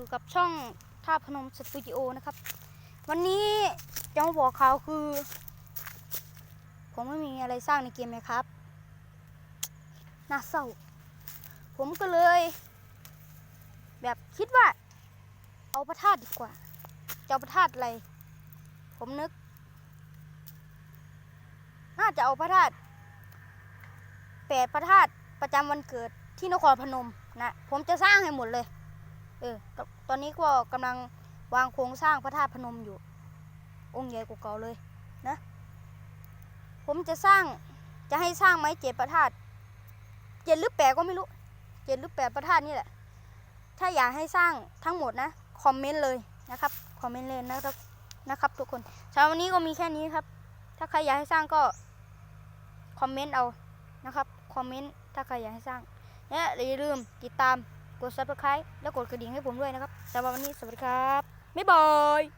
อยู่กับช่องท่าพนมสตูดิโอนะครับ วันนี้จะมาบอกข่าวคือ ผมไม่มีอะไรสร้างในเกมไหมครับน่าเศร้า ผมก็เลย แบบคิดว่า เอาพระธาตุดีกว่าจะเอาพระธาตุอะไร ผมนึก น่าจะเอาพระธาตุแปดพระธาตุประจำวันเกิดที่นครพนมนะ ผมจะสร้างให้หมดเลย เออ ตอนนี้ก็กำลังวางโครงสร้างพระธาตุพนมอยู่ องค์ใหญ่กว่าเก่าเลยนะ ผมจะสร้างจะให้สร้างไหมเจ็ดพระธาตุเจ็ดหรือแปดก็ไม่รู้เจ็ดหรือแปดพระธาตุนี่แหละ ถ้าอยากให้สร้างทั้งหมดนะคอมเมนต์เลยนะครับคอมเมนต์เลยนะครับนะครับทุกคนสำหรับวันนี้ก็มีแค่นี้ครับ ถ้าใครอยากให้สร้างก็คอมเมนต์เอานะครับคอมเมนต์ถ้าใครอยากให้สร้างและอย่าลืมติดตาม กด subscribe และกดกระดิ่งให้ผมด้วยนะครับสำหรับวันนี้สวัสดีครับ บ๊ายบาย